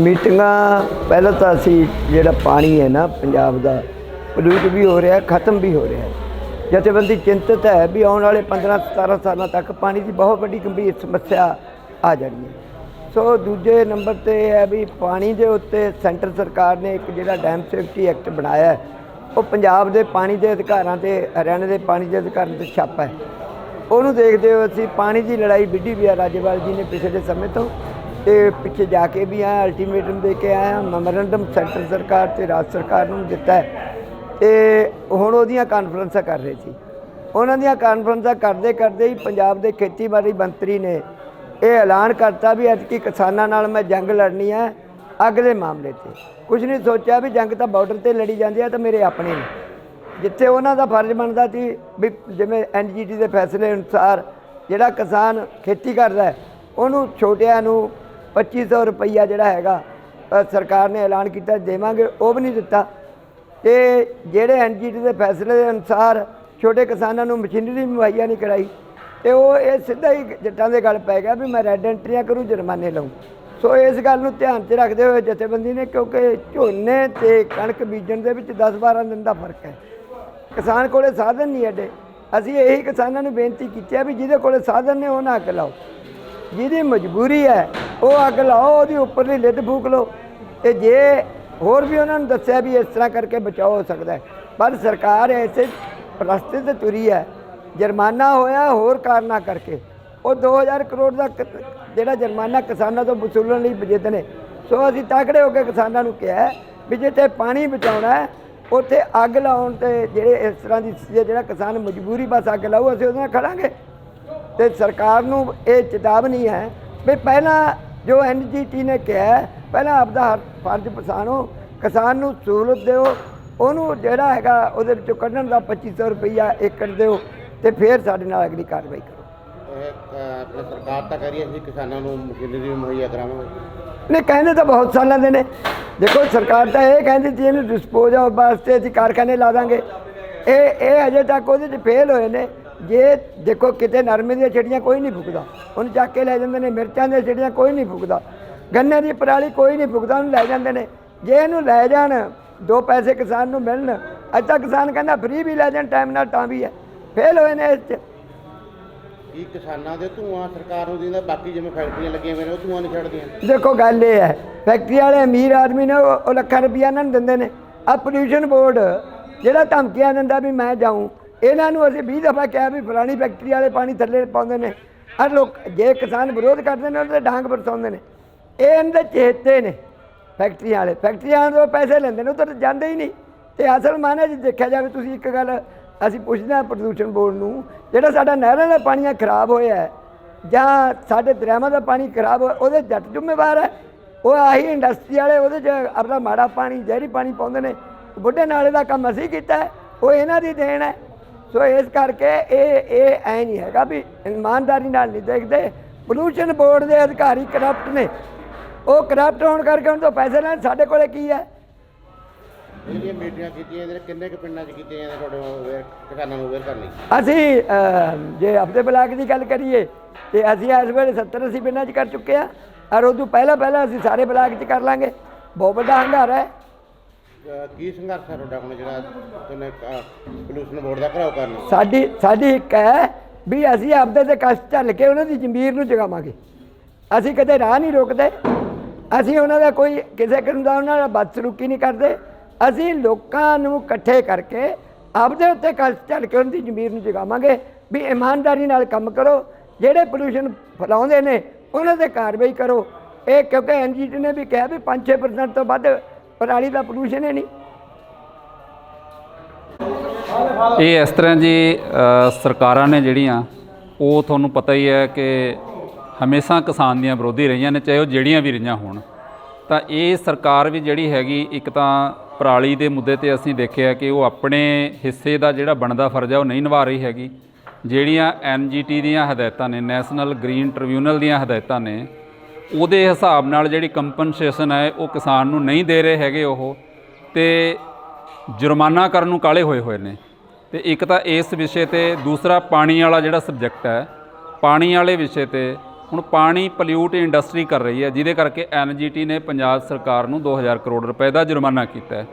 ਮੀਟਿੰਗਾਂ, ਪਹਿਲਾਂ ਤਾਂ ਅਸੀਂ ਜਿਹੜਾ ਪਾਣੀ ਹੈ ਨਾ ਪੰਜਾਬ ਦਾ ਪੋਲਿਊਟ ਵੀ ਹੋ ਰਿਹਾ, ਖਤਮ ਵੀ ਹੋ ਰਿਹਾ ਜਥੇਬੰਦੀ ਚਿੰਤਤ ਹੈ ਵੀ ਆਉਣ ਵਾਲੇ 15 17 ਸਾਲਾਂ ਤੱਕ ਪਾਣੀ ਦੀ ਬਹੁਤ ਵੱਡੀ ਗੰਭੀਰ ਸਮੱਸਿਆ ਆ ਜਾਣੀ ਹੈ। ਸੋ ਦੂਜੇ ਨੰਬਰ ਤੇ ਇਹ ਹੈ ਵੀ ਪਾਣੀ ਦੇ ਉੱਤੇ ਸੈਂਟਰ ਸਰਕਾਰ ਨੇ ਇੱਕ ਜਿਹੜਾ ਡੈਮ ਸੇਫਟੀ ਐਕਟ ਬਣਾਇਆ ਉਹ ਪੰਜਾਬ ਦੇ ਪਾਣੀ ਦੇ ਅਧਿਕਾਰਾਂ ਤੇ, ਹਰਿਆਣਾ ਦੇ ਪਾਣੀ ਦੇ ਅਧਿਕਾਰਾਂ ਤੇ ਛਾਪਾ ਹੈ। ਉਹਨੂੰ ਦੇਖਦੇ ਹੋ ਅਸੀਂ ਪਾਣੀ ਦੀ ਲੜਾਈ ਵਿੱਢੀ ਵੀ ਆ ਰਾਜੇਵਾਲ ਜੀ ਨੇ ਪਿਛਲੇ ਸਮੇਂ ਤੋਂ। ਤੇ ਪਿੱਛੇ ਜਾ ਕੇ ਵੀ ਆਇਆ ਅਲਟੀਮੇਟਮ ਦੇ ਕੇ ਆਇਆ ਮੈਮੋਰੰਡਮ ਸੈਂਟਰ ਸਰਕਾਰ ਤੇ ਰਾਜ ਸਰਕਾਰ ਨੂੰ ਦਿੱਤਾ ਹੈ। ਤੇ ਹੁਣ ਉਹਦੀਆਂ ਕਾਨਫਰੰਸਾਂ ਕਰ ਰਹੇ ਸੀ। ਉਹਨਾਂ ਦੀਆਂ ਕਾਨਫਰੰਸਾਂ ਕਰਦੇ ਕਰਦੇ ਹੀ ਪੰਜਾਬ ਦੇ ਖੇਤੀਬਾੜੀ ਮੰਤਰੀ ਨੇ ਇਹ ਐਲਾਨ ਕਰਤਾ ਵੀ ਅੱਜ ਕੀ ਕਿਸਾਨਾਂ ਨਾਲ ਮੈਂ ਜੰਗ ਲੜਨੀ ਹੈ ਅਗਲੇ ਮਾਮਲੇ ਤੇ। ਕੁਝ ਨਹੀਂ ਸੋਚਿਆ ਵੀ ਜੰਗ ਤਾਂ ਬਾਰਡਰ ਤੇ ਲੜੀ ਜਾਂਦੀ ਹੈ ਤਾਂ ਮੇਰੇ ਆਪਣੇ ਨੇ। ਜਿੱਥੇ ਉਹਨਾਂ ਦਾ ਫਰਜ਼ ਬਣਦਾ ਸੀ ਵੀ ਜਿਵੇਂ ਐਨਜੀਟੀ ਦੇ ਫੈਸਲੇ ਅਨੁਸਾਰ ਜਿਹੜਾ ਕਿਸਾਨ ਖੇਤੀ ਕਰਦਾ ਉਹਨੂੰ ਛੋਟਿਆਂ ਨੂੰ 2500 ਰੁਪਈਆ ਜਿਹੜਾ ਹੈਗਾ ਸਰਕਾਰ ਨੇ ਐਲਾਨ ਕੀਤਾ ਦੇਵਾਂਗੇ ਉਹ ਵੀ ਨਹੀਂ ਦਿੱਤਾ ਤੇ ਜਿਹੜੇ ਐਨਜੀਟੀ ਦੇ ਫੈਸਲੇ ਦੇ ਅਨੁਸਾਰ ਛੋਟੇ ਕਿਸਾਨਾਂ ਨੂੰ ਮਸ਼ੀਨਰੀ ਮੁਹੱਈਆ ਨਹੀਂ ਕਰਾਈ ਤੇ ਉਹ ਇਹ ਸਿੱਧਾ ਹੀ ਜੱਟਾਂ ਦੇ ਗੱਲ ਪੈ ਗਿਆ ਵੀ ਮੈਂ ਰੈੱਡ ਐਂਟਰੀਆਂ ਕਰੂੰ ਜੁਰਮਾਨੇ ਲਾਉਂ ਸੋ ਇਸ ਗੱਲ ਨੂੰ ਧਿਆਨ 'ਚ ਰੱਖਦੇ ਹੋਏ ਜਥੇਬੰਦੀ ਨੇ ਕਿਉਂਕਿ ਝੋਨੇ ਤੇ ਕਣਕ ਬੀਜਣ ਦੇ ਵਿੱਚ 10-12 ਦਿਨ ਦਾ ਫ਼ਰਕ ਹੈ ਕਿਸਾਨ ਕੋਲੇ ਸਾਧਨ ਨਹੀਂ ਐਡੇ ਅਸੀਂ ਇਹੀ ਕਿਸਾਨਾਂ ਨੂੰ ਬੇਨਤੀ ਕੀਤੀ ਹੈ ਵੀ ਜਿਹਦੇ ਕੋਲੇ ਸਾਧਨ ਨੇ ਉਹ ਨਾ ਅੱਗ ਲਾਓ ਜਿਹਦੀ ਮਜਬੂਰੀ ਹੈ ਉਹ ਅੱਗ ਲਾਓ, ਉਹਦੀ ਉੱਪਰਲੀ ਲਿੱਦ ਫੂਕ ਲਓ। ਤੇ ਜੇ ਹੋਰ ਵੀ ਉਹਨਾਂ ਨੂੰ ਦੱਸਿਆ ਵੀ ਇਸ ਤਰ੍ਹਾਂ ਕਰਕੇ ਬਚਾਓ ਹੋ ਸਕਦਾ ਹੈ। ਪਰ ਸਰਕਾਰ ਐਸੇ ਰਸਤੇ ਤੇ ਤੁਰੀ ਹੈ, ਜੁਰਮਾਨਾ ਹੋਇਆ ਹੋਰ ਕਾਰਨਾਂ ਕਰਕੇ। ਉਹ 2000 ਕਰੋੜ ਦਾ ਜਿਹੜਾ ਜੁਰਮਾਨਾ ਕਿਸਾਨਾਂ ਤੋਂ ਵਸੂਲਣ ਲਈ ਜਿੱਦ ਨੇ, ਸੋ ਅਸੀਂ ਤਾਕੜੇ ਹੋ ਕੇ ਕਿਸਾਨਾਂ ਨੂੰ ਕਿਹਾ ਵੀ ਜਿੱਥੇ ਪਾਣੀ ਬਚਾਉਣਾ ਹੈ, ਉੱਥੇ ਅੱਗ ਲਾਉਣ ਤੇ ਜਿਹੜੇ ਇਸ ਤਰ੍ਹਾਂ ਦੀ ਜਿਹੜਾ ਕਿਸਾਨ ਮਜਬੂਰੀ ਬਸ ਅੱਗ ਲਾਊ, ਅਸੀਂ ਉਹਦੇ ਨਾਲ ਖੜਾਂਗੇ। ਤੇ ਸਰਕਾਰ ਨੂੰ ਇਹ ਚੇਤਾਵਨੀ ਹੈ ਵੀ ਪਹਿਲਾਂ ਜੋ ਐਨਜੀਟੀ ਨੇ ਕਿਹਾ ਪਹਿਲਾਂ ਆਪਦਾ ਹਰ ਫਰਜ਼ ਪਛਾਣੋ ਕਿਸਾਨ ਨੂੰ ਸਹੂਲਤ ਦਿਓ ਉਹਨੂੰ ਜਿਹੜਾ ਹੈਗਾ ਉਹਦੇ ਵਿੱਚੋਂ ਕੱਢਣ ਦਾ 2500 ਰੁਪਈਆ ਏਕੜ ਦਿਓ ਤੇ ਫਿਰ ਸਾਡੇ ਨਾਲ ਅਗਲੀ ਕਾਰਵਾਈ ਕਰੋ। ਆਪਣੀ ਸਰਕਾਰ ਤਾਂ ਹੈ ਅਸੀਂ ਕਿਸਾਨਾਂ ਨੂੰ ਮਸ਼ੀਨਰੀ ਮੁਹੱਈਆ ਕਰਾਵਾਂਗੇ। ਨੇ ਕਹਿੰਦੇ ਤਾਂ ਬਹੁਤ ਸਾਲਾਂ ਦੇ ਨੇ। ਦੇਖੋ ਸਰਕਾਰ ਤਾਂ ਇਹ ਕਹਿੰਦੀ ਸੀ ਇਹਨੂੰ ਡਿਸਪੋਜ਼ ਆਫ ਵਾਸਤੇ ਅਸੀਂ ਕਾਰਖਾਨੇ ਲਾ ਦਾਂਗੇ। ਇਹ ਇਹ ਅਜੇ ਤੱਕ ਉਹਦੇ 'ਚ ਫੇਲ ਹੋਏ ਨੇ। ਜੇ ਦੇਖੋ ਕਿਤੇ ਨਰਮੇ ਦੀਆਂ ਛੜੀਆਂ ਕੋਈ ਨਹੀਂ ਫੁਕਦਾ ਉਹਨੂੰ ਚੱਕ ਕੇ ਲੈ ਜਾਂਦੇ ਨੇ ਮਿਰਚਾਂ ਦੀਆਂ ਛੜੀਆਂ ਕੋਈ ਨਹੀਂ ਫੁਕਦਾ ਗੰਨੇ ਦੀ ਪਰਾਲੀ ਕੋਈ ਨਹੀਂ ਫੁਕਦਾ ਉਹਨੂੰ ਲੈ ਜਾਂਦੇ ਨੇ। ਜੇ ਇਹਨੂੰ ਲੈ ਜਾਣ ਦੋ ਪੈਸੇ ਕਿਸਾਨ ਨੂੰ ਮਿਲਣ ਅੱਜ ਤੱਕ ਕਿਸਾਨ ਕਹਿੰਦਾ ਫ੍ਰੀ ਵੀ ਲੈ ਜਾਣ ਟਾਈਮ ਨਾਲ ਤਾਂ ਵੀ ਹੈ। ਫੇਲ ਹੋਏ ਨੇ ਇਸ 'ਚ। ਕੀ ਕਿਸਾਨਾਂ ਦੇ ਧੂਆਂ ਸਰਕਾਰ ਨੂੰ ਦਿੰਦਾ ਬਾਕੀ ਜਿਵੇਂ ਫੈਕਟਰੀਆਂ ਲੱਗੀਆਂ ਹੋਈਆਂ ਨੇ ਉਹ ਧੂਆਂ ਨਹੀਂ ਛੱਡਦੀਆਂ? ਦੇਖੋ ਗੱਲ ਇਹ ਹੈ ਫੈਕਟਰੀ ਵਾਲੇ ਅਮੀਰ ਆਦਮੀ ਨੇ ਉਹ ਲੱਖਾਂ ਰੁਪਈਆ ਇਹਨਾਂ ਨੂੰ ਦਿੰਦੇ ਨੇ। ਆ ਪੋਲਿਊਸ਼ਨ ਬੋਰਡ ਜਿਹੜਾ ਧਮਕੀਆਂ ਦਿੰਦਾ ਵੀ ਮੈਂ ਜਾਊਂ ਇਹਨਾਂ ਨੂੰ ਅਸੀਂ 20 ਦਫਾ ਕਿਹਾ ਵੀ ਫਲਾਣੀ ਫੈਕਟਰੀ ਵਾਲੇ ਪਾਣੀ ਥੱਲੇ ਪਾਉਂਦੇ ਨੇ। ਆ ਲੋਕ ਜੇ ਕਿਸਾਨ ਵਿਰੋਧ ਕਰਦੇ ਨੇ ਉਹਨਾਂ ਦੇ ਡਾਂਗ ਵਰਸਾਉਂਦੇ ਨੇ। ਇਹ ਇਹਨਾਂ ਦੇ ਚੇਤੇ ਨੇ ਫੈਕਟਰੀਆਂ ਵਾਲੇ। ਫੈਕਟਰੀਆਂ ਤੋਂ ਪੈਸੇ ਲੈਂਦੇ ਨੇ, ਉਹ ਤਾਂ ਜਾਂਦੇ ਹੀ ਨਹੀਂ। ਤੇ ਅਸਲ ਮਾਨੇ ਜੇ ਦੇਖਿਆ ਜਾਵੇ, ਤੁਸੀਂ ਇੱਕ ਗੱਲ ਅਸੀਂ ਪੁੱਛਦੇ ਹਾਂ ਪ੍ਰਦੂਸ਼ਣ ਬੋਰਡ ਨੂੰ, ਜਿਹੜਾ ਸਾਡਾ ਨਹਿਰਾਂ ਦਾ ਪਾਣੀ ਖਰਾਬ ਹੋਇਆ ਜਾਂ ਸਾਡੇ ਦਰਿਆਵਾਂ ਦਾ ਪਾਣੀ ਖਰਾਬ ਹੋਇਆ, ਉਹਦੇ ਜੱਟ ਜ਼ਿੰਮੇਵਾਰ ਹੈ। ਉਹ ਆਹੀ ਇੰਡਸਟਰੀ ਵਾਲੇ, ਉਹਦੇ 'ਚ ਆਪਣਾ ਮਾੜਾ ਪਾਣੀ, ਜ਼ਹਿਰੀ ਪਾਣੀ ਪਾਉਂਦੇ ਨੇ। ਬੁੱਢੇ ਨਾਲੇ ਦਾ ਕੰਮ ਅਸੀਂ ਕੀਤਾ ਉਹ ਇਹਨਾਂ ਦੀ ਦੇਣ ਹੈ। ਸੋ ਇਸ ਕਰਕੇ ਇਹ ਇਹ ਐ ਨਹੀਂ ਹੈਗਾ ਵੀ ਇਮਾਨਦਾਰੀ ਨਾਲ ਨਹੀਂ ਦੇਖਦੇ। ਪੋਲੂਸ਼ਨ ਬੋਰਡ ਦੇ ਅਧਿਕਾਰੀ ਕਰਪਟ ਨੇ। ਉਹ ਕਰਪਟ ਹੋਣ ਕਰਕੇ ਉਹਨਾਂ ਤੋਂ ਪੈਸੇ ਲੈਣ। ਸਾਡੇ ਕੋਲੇ ਕੀ ਹੈ? ਜਿਹੜੀਆਂ ਮੀਟਿੰਗਾਂ ਕੀਤੀਆਂ ਇਹਦੇ ਕਿੰਨੇ ਕੁ ਪਿੰਡਾਂ 'ਚ ਕੀਤੀਆਂ ਜਾਂਦੇ ਤੁਹਾਡੇ ਅਵੇਅਰ ਕਿਸਾਨਾਂ ਨੂੰ ਅਵੇਅਰ ਕਰਨ? ਲਈ ਅਸੀਂ ਜੇ ਆਪਣੇ ਬਲਾਕ ਦੀ ਗੱਲ ਕਰੀਏ ਤੇ ਅਸੀਂ ਇਸ ਵੇਲੇ 70 80 ਪਿੰਡਾਂ 'ਚ ਕਰ ਚੁੱਕੇ ਆ ਔਰ ਉਦੋਂ ਪਹਿਲਾਂ ਪਹਿਲਾਂ ਅਸੀਂ ਸਾਰੇ ਬਲਾਕ 'ਚ ਕਰ ਲਾਂਗੇ। ਬਹੁਤ ਵੱਡਾ ਹੰਗਾਰਾ ਹੈ। ਅ, ਕੀ ਸੰਘਰਸ਼ ਹੈ ਤੁਹਾਡਾ ਹੁਣ ਜਿਹੜਾ ਤੁਹਾਨੂੰ ਪੋਲੂਸ਼ਨ ਬੋਰਡ ਦਾ ਘਰਾਓ ਕਰਨ? ਸਾਡੀ ਸਾਡੀ ਇੱਕ ਹੈ ਵੀ ਅਸੀਂ ਆਪਦੇ ਤੇ ਕਸ਼ਟ ਝੱਲ ਕੇ ਉਹਨਾਂ ਦੀ ਜ਼ਮੀਰ ਨੂੰ ਜਗਾਵਾਂਗੇ। ਅਸੀਂ ਕਦੇ ਰਾਹ ਨਹੀਂ ਰੋਕਦੇ। ਅਸੀਂ ਉਹਨਾਂ ਦਾ ਕੋਈ ਕਿਸੇ ਕਿਸਮ ਦਾ ਉਹਨਾਂ ਨਾਲ ਬਦਸਲੂਕੀ ਨਹੀਂ ਕਰਦੇ। ਅਸੀਂ ਲੋਕਾਂ ਨੂੰ ਇਕੱਠੇ ਕਰਕੇ ਆਪਦੇ ਉੱਤੇ ਕਸ਼ਟ ਝੱਲ ਕੇ ਉਹਨਾਂ ਦੀ ਜ਼ਮੀਰ ਨੂੰ ਜਗਾਵਾਂਗੇ। ਵੀ ਇਮਾਨਦਾਰੀ ਨਾਲ ਕੰਮ ਕਰੋ। ਜਿਹੜੇ ਪੋਲੂਸ਼ਨ ਫੈਲਾਉਂਦੇ ਨੇ ਉਹਨਾਂ ਤੇ ਕਾਰਵਾਈ ਕਰੋ। ਇਹ ਕਿਉਂਕਿ ਐਨਜੀਟੀ ਨੇ ਵੀ ਕਿਹਾ ਵੀ 5-6% ਤੋਂ ਵੱਧ ਪਰਾਲੀ ਦਾ ਪੋਲੂਸ਼ਨ ਹੈ ਨਹੀਂ। ਇਹ ਇਸ ਤਰ੍ਹਾਂ ਜੀ ਸਰਕਾਰਾਂ ਨੇ ਜਿਹੜੀਆਂ, ਉਹ ਤੁਹਾਨੂੰ ਪਤਾ ਹੀ ਹੈ ਕਿ ਹਮੇਸ਼ਾ ਕਿਸਾਨ ਦੀਆਂ ਵਿਰੋਧੀ ਰਹੀਆਂ ਨੇ, ਚਾਹੇ ਉਹ ਜਿਹੜੀਆਂ ਵੀ ਰਹੀਆਂ ਹੋਣ। ਤਾਂ ਇਹ ਸਰਕਾਰ ਵੀ ਜਿਹੜੀ ਹੈਗੀ, ਇੱਕ ਤਾਂ ਪਰਾਲੀ ਦੇ ਮੁੱਦੇ ਤੇ ਅਸੀਂ ਦੇਖਿਆ ਕਿ ਉਹ ਆਪਣੇ ਹਿੱਸੇ ਦਾ ਜਿਹੜਾ ਬਣਦਾ ਫਰਜ਼ ਹੈ ਉਹ ਨਹੀਂ ਨਿਭਾ ਰਹੀ ਹੈਗੀ। ਜਿਹੜੀਆਂ ਐਨਜੀਟੀ ਦੀਆਂ ਹਦਾਇਤਾਂ ਨੇ, ਨੈਸ਼ਨਲ ਗ੍ਰੀਨ ਟ੍ਰਿਬਿਊਨਲ ਦੀਆਂ ਹਦਾਇਤਾਂ ਨੇ ਉਹਦੇ ਹਿਸਾਬ ਨਾਲ ਜਿਹੜੀ ਕੰਪਨਸੇਸ਼ਨ ਹੈ, ਉਹ ਕਿਸਾਨ ਨੂੰ ਨਹੀਂ ਦੇ ਰਹੇ ਹੈਗੇ ਉਹ। ਤੇ ਜੁਰਮਾਨਾ ਕਰਨ ਨੂੰ ਕਾਲੇ ਹੋਏ ਹੋਏ ਨੇ। ਤੇ ਇੱਕ ਤਾਂ ਇਸ ਵਿਸ਼ੇ ਤੇ, ਦੂਸਰਾ ਪਾਣੀ ਵਾਲਾ ਜਿਹੜਾ ਸਬਜੈਕਟ ਹੈ, ਪਾਣੀ ਵਾਲੇ ਵਿਸ਼ੇ ਤੇ, ਹੁਣ ਪਾਣੀ ਪੋਲਿਊਟ ਇੰਡਸਟਰੀ ਕਰ ਰਹੀ ਹੈ, ਜਿਹਦੇ ਕਰਕੇ ਐਨਜੀਟੀ ਨੇ ਪੰਜਾਬ ਸਰਕਾਰ ਨੂੰ 2000 ਕਰੋੜ ਰੁਪਏ ਦਾ ਜੁਰਮਾਨਾ ਕੀਤਾ ਹੈ।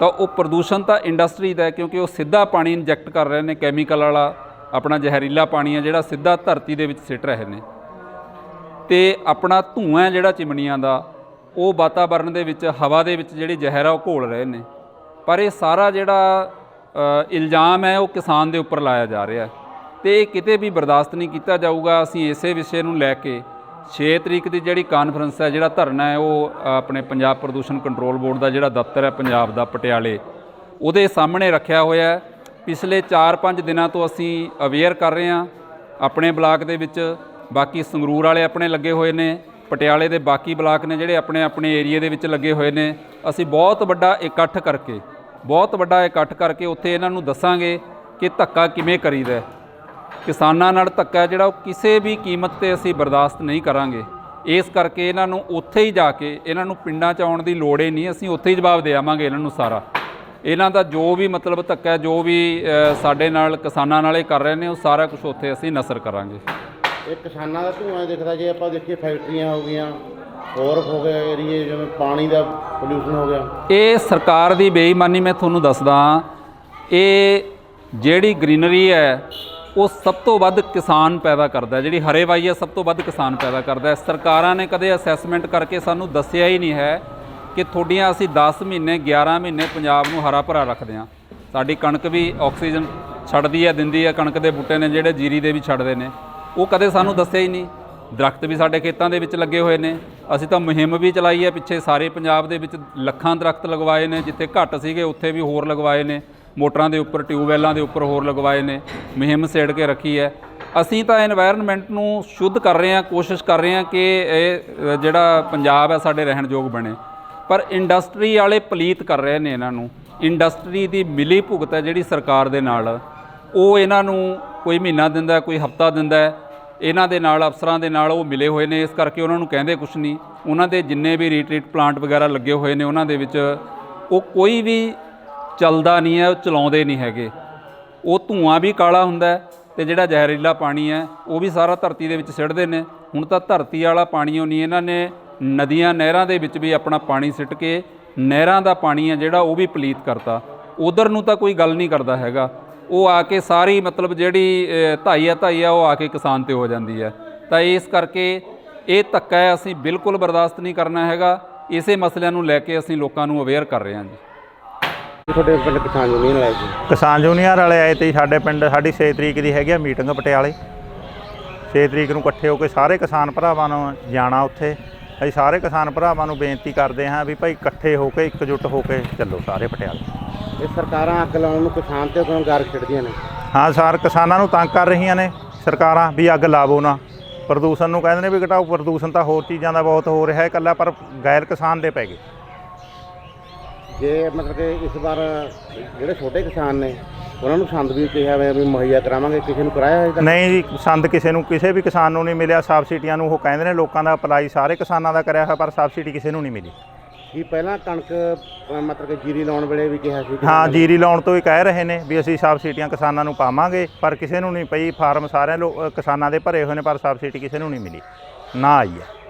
ਤਾਂ ਉਹ ਪ੍ਰਦੂਸ਼ਣ ਤਾਂ ਇੰਡਸਟਰੀ ਦਾ ਕਿਉਂਕਿ ਉਹ ਸਿੱਧਾ ਪਾਣੀ ਇੰਜੈਕਟ ਕਰ ਰਹੇ ਨੇ ਕੈਮੀਕਲ ਵਾਲਾ, ਆਪਣਾ ਜ਼ਹਿਰੀਲਾ ਪਾਣੀ ਹੈ, ਜਿਹੜਾ ਸਿੱਧਾ ਧਰਤੀ ਦੇ ਵਿੱਚ ਸਿੱਟ ਰਹੇ ਨੇ। ਤੇ ਆਪਣਾ ਧੂਆਂ ਜਿਹੜਾ ਚਿਮਨੀਆਂ ਦਾ, ਉਹ ਵਾਤਾਵਰਣ ਦੇ ਵਿੱਚ, ਹਵਾ ਦੇ ਵਿੱਚ ਜਿਹੜੀ ਜ਼ਹਿਰ ਆ, ਉਹ ਘੋਲ ਰਹੇ ਨੇ। ਪਰ ਇਹ ਸਾਰਾ ਜਿਹੜਾ ਇਲਜ਼ਾਮ ਹੈ, ਉਹ ਕਿਸਾਨ ਦੇ ਉੱਪਰ ਲਾਇਆ ਜਾ ਰਿਹਾ ਹੈ। ਤੇ ਇਹ ਕਿਤੇ ਵੀ ਬਰਦਾਸ਼ਤ ਨਹੀਂ ਕੀਤਾ ਜਾਊਗਾ। ਅਸੀਂ ਇਸੇ ਵਿਸ਼ੇ ਨੂੰ ਲੈ ਕੇ 6 ਤਰੀਕ ਦੀ ਜਿਹੜੀ ਕਾਨਫਰੰਸ ਹੈ, ਜਿਹੜਾ ਧਰਨਾ ਹੈ, ਉਹ ਆਪਣੇ ਪੰਜਾਬ ਪ੍ਰਦੂਸ਼ਣ ਕੰਟਰੋਲ ਬੋਰਡ ਦਾ ਜਿਹੜਾ ਦਫ਼ਤਰ ਹੈ, ਪੰਜਾਬ ਦਾ ਪਟਿਆਲੇ, ਉਹਦੇ ਸਾਹਮਣੇ ਰੱਖਿਆ ਹੋਇਆ ਹੈ। ਪਿਛਲੇ 4-5 ਦਿਨਾਂ ਤੋਂ ਅਸੀਂ ਅਵੇਅਰ ਕਰ ਰਹੇ ਹਾਂ, ਆਪਣੇ ਬਲਾਕ ਦੇ ਵਿੱਚ। ਬਾਕੀ ਸੰਗਰੂਰ ਵਾਲੇ ਆਪਣੇ ਲੱਗੇ ਹੋਏ ਨੇ, ਪਟਿਆਲੇ ਦੇ ਬਾਕੀ ਬਲਾਕ ਨੇ ਜਿਹੜੇ ਆਪਣੇ ਆਪਣੇ ਏਰੀਏ ਦੇ ਵਿੱਚ ਲੱਗੇ ਹੋਏ ਨੇ। ਅਸੀਂ ਬਹੁਤ ਵੱਡਾ ਇਕੱਠ ਕਰਕੇ, ਬਹੁਤ ਵੱਡਾ ਇਕੱਠ ਕਰਕੇ ਉੱਥੇ ਇਹਨਾਂ ਨੂੰ ਦੱਸਾਂਗੇ ਕਿ ਧੱਕਾ ਕਿਵੇਂ ਕਰੀਦਾ ਕਿਸਾਨਾਂ ਨਾਲ ਧੱਕਾ ਜਿਹੜਾ ਉਹ ਕਿਸੇ ਵੀ ਕੀਮਤ ਤੇ ਅਸੀਂ ਬਰਦਾਸ਼ਤ ਨਹੀਂ ਕਰਾਂਗੇ। ਇਸ ਕਰਕੇ ਇਹਨਾਂ ਨੂੰ ਉੱਥੇ ਹੀ ਜਾ ਕੇ, ਇਹਨਾਂ ਨੂੰ ਪਿੰਡਾਂ 'ਚ ਆਉਣ ਦੀ ਲੋੜ ਹੀ ਨਹੀਂ, ਅਸੀਂ ਉੱਥੇ ਹੀ ਜਵਾਬ ਦੇ ਆਵਾਂਗੇ ਇਹਨਾਂ ਨੂੰ ਸਾਰਾ। ਇਹਨਾਂ ਦਾ ਜੋ ਵੀ ਮਤਲਬ ਧੱਕਾ ਜੋ ਵੀ ਸਾਡੇ ਨਾਲ ਕਿਸਾਨਾਂ ਨਾਲੇ ਕਰ ਰਹੇ ਨੇ, ਉਹ ਸਾਰਾ ਕੁਝ ਉੱਥੇ ਅਸੀਂ ਨਸਰ ਕਰਾਂਗੇ। ਇਹ ਕਿਸਾਨਾਂ ਦਾ ਧੂਆਂ ਦਿਖਦਾ, ਜੇ ਆਪਾਂ ਦੇਖੀਏ ਫੈਕਟਰੀਆਂ ਹੋ ਗਈਆਂ, ਹੋਰ ਹੋ ਗਏ ਏਰੀਏ ਜਿਵੇਂ ਪਾਣੀ ਦਾ ਪੋਲਿਊਸ਼ਨ ਹੋ ਗਿਆ। ਇਹ ਸਰਕਾਰ ਦੀ ਬੇਈਮਾਨੀ, ਮੈਂ ਤੁਹਾਨੂੰ ਦੱਸਦਾ, ਇਹ ਜਿਹੜੀ ਗ੍ਰੀਨਰੀ ਹੈ, ਉਹ ਸਭ ਤੋਂ ਵੱਧ ਕਿਸਾਨ ਪੈਦਾ ਕਰਦਾ ਹੈ। ਜਿਹੜੀ ਹਰੇਵਾਈ ਹੈ, ਸਭ ਤੋਂ ਵੱਧ ਕਿਸਾਨ ਪੈਦਾ ਕਰਦਾ ਹੈ। ਸਰਕਾਰਾਂ ਨੇ ਕਦੇ ਅਸੈਸਮੈਂਟ ਕਰਕੇ ਸਾਨੂੰ ਦੱਸਿਆ ਹੀ ਨਹੀਂ ਹੈ ਕਿ ਤੁਹਾਡੀਆਂ ਅਸੀਂ 10 ਮਹੀਨੇ 11 ਮਹੀਨੇ ਪੰਜਾਬ ਨੂੰ ਹਰਾ ਭਰਾ ਰੱਖਦੇ ਹਾਂ। ਸਾਡੀ ਕਣਕ ਵੀ ਆਕਸੀਜਨ ਛੱਡਦੀ ਹੈ, ਦਿੰਦੀ ਹੈ। ਕਣਕ ਦੇ ਬੂਟੇ ਨੇ ਜਿਹੜੇ ਜੀਰੀ ਦੇ ਵੀ ਛੱਡਦੇ ਨੇ। ਉਹ ਕਦੇ ਸਾਨੂੰ ਦੱਸਿਆ ਹੀ ਨਹੀਂ। ਦਰਖਤ ਵੀ ਸਾਡੇ ਖੇਤਾਂ ਦੇ ਵਿੱਚ ਲੱਗੇ ਹੋਏ ਨੇ। ਅਸੀਂ ਤਾਂ ਮੁਹਿੰਮ ਵੀ ਚਲਾਈ ਹੈ ਪਿੱਛੇ ਸਾਰੇ ਪੰਜਾਬ ਦੇ ਵਿੱਚ ਲੱਖਾਂ ਦਰਖਤ ਲਗਵਾਏ ਨੇ, ਜਿੱਥੇ ਘੱਟ ਸੀਗੇ, ਉੱਥੇ ਵੀ ਹੋਰ ਲਗਵਾਏ ਨੇ। ਮੋਟਰਾਂ ਦੇ ਉੱਪਰ, ਟਿਊਬਵੈਲਾਂ ਦੇ ਉੱਪਰ ਹੋਰ ਲਗਵਾਏ ਨੇ। ਮੁਹਿੰਮ ਸੇੜ ਕੇ ਰੱਖੀ ਹੈ। ਅਸੀਂ ਤਾਂ এনवायरमेंट ਨੂੰ ਸ਼ੁੱਧ ਕਰ ਰਹੇ ਹਾਂ, ਕੋਸ਼ਿਸ਼ ਕਰ ਰਹੇ ਹਾਂ ਕਿ ਇਹ ਜਿਹੜਾ ਪੰਜਾਬ ਹੈ, ਸਾਡੇ ਰਹਿਣ ਯੋਗ ਬਣੇ। ਪਰ ਇੰਡਸਟਰੀ ਵਾਲੇ ਪਲੀਤ ਕਰ ਰਹੇ ਨੇ ਇਹਨਾਂ ਨੂੰ। ਇੰਡਸਟਰੀ ਦੀ ਮਿਲੀ ਭੁਗਤ ਹੈ ਜਿਹੜੀ ਸਰਕਾਰ ਦੇ ਨਾਲ। ਉਹ ਇਹਨਾਂ ਨੂੰ ਕੋਈ ਮਹੀਨਾ ਦਿੰਦਾ, ਕੋਈ ਹਫਤਾ ਦਿੰਦਾ ਇਹਨਾਂ ਦੇ ਨਾਲ, ਅਫਸਰਾਂ ਦੇ ਨਾਲ ਉਹ ਮਿਲੇ ਹੋਏ ਨੇ, ਇਸ ਕਰਕੇ ਉਹਨਾਂ ਨੂੰ ਕਹਿੰਦੇ ਕੁਛ ਨਹੀਂ। ਉਹਨਾਂ ਦੇ ਜਿੰਨੇ ਵੀ ਰੀਟਰੀਟ ਪਲਾਂਟ ਵਗੈਰਾ ਲੱਗੇ ਹੋਏ ਨੇ, ਉਹਨਾਂ ਦੇ ਵਿੱਚ ਉਹ ਕੋਈ ਵੀ ਚੱਲਦਾ ਨਹੀਂ ਹੈ, ਉਹ ਚਲਾਉਂਦੇ ਨਹੀਂ ਹੈਗੇ। ਉਹ ਧੂਆਂ ਵੀ ਕਾਲਾ ਹੁੰਦਾ ਹੈ ਤੇ ਜਿਹੜਾ ਜ਼ਹਿਰੀਲਾ ਪਾਣੀ ਹੈ, ਉਹ ਵੀ ਸਾਰਾ ਧਰਤੀ ਦੇ ਵਿੱਚ ਸਿੱਟਦੇ ਨੇ। ਹੁਣ ਤਾਂ ਧਰਤੀ ਵਾਲਾ ਪਾਣੀ ਉਹ ਨਹੀਂ, ਇਹਨਾਂ ਨੇ ਨਦੀਆਂ, ਨਹਿਰਾਂ ਦੇ ਵਿੱਚ ਵੀ ਆਪਣਾ ਪਾਣੀ ਸਿੱਟ ਕੇ ਨਹਿਰਾਂ ਦਾ ਪਾਣੀ ਹੈ ਜਿਹੜਾ, ਉਹ ਵੀ ਪਲੀਤ ਕਰਤਾ। ਉਧਰ ਨੂੰ ਤਾਂ ਕੋਈ ਗੱਲ ਨਹੀਂ ਕਰਦਾ ਹੈਗਾ। ਉਹ ਆ ਕੇ ਸਾਰੀ ਮਤਲਬ ਜਿਹੜੀ ਧਾਈ ਆ ਧਾਈ ਆ ਉਹ ਆ ਕੇ ਕਿਸਾਨ ਤੇ ਹੋ ਜਾਂਦੀ ਹੈ। ਤਾਂ ਇਸ ਕਰਕੇ ਇਹ ਧੱਕਾ ਹੈ ਅਸੀਂ ਬਿਲਕੁਲ ਬਰਦਾਸ਼ਤ ਨਹੀਂ ਕਰਨਾ ਹੈਗਾ। ਇਸੇ ਮਸਲਿਆਂ ਨੂੰ ਲੈ ਕੇ ਅਸੀਂ ਲੋਕਾਂ ਨੂੰ ਅਵੇਅਰ ਕਰ ਰਹੇ ਹਾਂ ਜੀ। ਤੁਹਾਡੇ ਪਿੰਡ ਕਿਸਾਨ ਯੂਨੀਅਨ ਆਏ ਸੀ ਕਿਸਾਨ ਜੂਨੀਅਰ ਵਾਲੇ ਆਏ ਤੇ ਜੀ ਸਾਡੇ ਪਿੰਡ ਸਾਡੀ 6 ਤਰੀਕ ਦੀ ਹੈਗੀ ਆ ਮੀਟਿੰਗ ਪਟਿਆਲੇ। 6 ਤਰੀਕ ਨੂੰ ਇਕੱਠੇ ਹੋ ਕੇ ਸਾਰੇ ਕਿਸਾਨ ਭਰਾਵਾਂ ਨੂੰ ਜਾਣਾ ਉੱਥੇ। ਅਸੀਂ ਸਾਰੇ ਕਿਸਾਨ ਭਰਾਵਾਂ ਨੂੰ ਬੇਨਤੀ ਕਰਦੇ ਹਾਂ ਵੀ ਭਾਈ ਇਕੱਠੇ ਹੋ ਕੇ ਇਕਜੁੱਟ ਹੋ ਕੇ ਚੱਲੋ ਸਾਰੇ ਪਟਿਆਲੇ। ਇਹ ਸਰਕਾਰਾਂ ਅੱਗ ਲਾਉਣ ਨੂੰ ਕਿਸਾਨ ਤੇ ਕਿਉਂ ਗਾਰ ਛੱਡਦੀਆਂ ਨੇ। ਹਾਂ ਸਾਰ ਕਿਸਾਨਾਂ ਨੂੰ ਤੰਗ ਕਰ ਰਹੀਆਂ ਨੇ ਸਰਕਾਰਾਂ ਵੀ ਅੱਗ ਲਾਵੋ ਨਾ। ਪ੍ਰਦੂਸ਼ਣ ਨੂੰ ਕਹਿੰਦੇ ਨੇ ਵੀ ਘਟਾਓ ਪ੍ਰਦੂਸ਼ਣ ਤਾਂ ਹੋਰ ਚੀਜ਼ਾਂ ਦਾ ਬਹੁਤ ਹੋ ਰਿਹਾ ਹੈ ਇਕੱਲਾ ਪਰ ਗੈਰ ਕਿਸਾਨ ਦੇ ਪੈ ਗਏ। ਜੇ ਮਤਲਬ ਕਿ ਇਸ ਵਾਰ ਜਿਹੜੇ ਛੋਟੇ ਕਿਸਾਨ ਨੇ ਉਹਨਾਂ ਨੂੰ ਸੰਦ ਵੀ ਕਿਹਾ ਹੋਇਆ ਵੀ ਮੁਹੱਈਆ ਕਰਾਵਾਂਗੇ ਕਿਸੇ ਨੂੰ ਕਰਾਇਆ ਹੈ ਨਹੀਂ ਜੀ ਸੰਦ ਕਿਸੇ ਨੂੰ ਕਿਸੇ ਵੀ ਕਿਸਾਨ ਨੂੰ ਨਹੀਂ ਮਿਲਿਆ ਸਬਸਿਡੀਆਂ ਨੂੰ ਉਹ ਕਹਿੰਦੇ ਨੇ ਲੋਕਾਂ ਦਾ ਅਪਲਾਈ ਸਾਰੇ ਕਿਸਾਨਾਂ ਦਾ ਕਰਿਆ ਹੋਇਆ ਪਰ ਸਬਸਿਡੀ ਕਿਸੇ ਨੂੰ ਨਹੀਂ ਮਿਲੀ। ਕੀ ਪਹਿਲਾਂ ਕਣਕ ਅ, ਮਤਲਬ ਕਿ ਜੀਰੀ ਲਾਉਣ ਵੇਲੇ ਵੀ ਕਿਹਾ ਸੀ ਕਿ ਹਾਂ ਜੀਰੀ ਲਾਉਣ ਤੋਂ ਹੀ ਕਹਿ ਰਹੇ ਨੇ ਵੀ ਅਸੀਂ ਸਬਸਿਡੀਆਂ ਕਿਸਾਨਾਂ ਨੂੰ ਪਾਵਾਂਗੇ ਪਰ ਕਿਸੇ ਨੂੰ ਨਹੀਂ ਪਈ ਫਾਰਮ ਸਾਰਿਆਂ ਲੋ ਅ, ਕਿਸਾਨਾਂ ਦੇ ਭਰੇ ਹੋਏ ਨੇ ਪਰ ਸਬਸਿਡੀ ਕਿਸੇ ਨੂੰ ਨਹੀਂ ਮਿਲੀ। ਨਾ ਆਈ ਹੈ।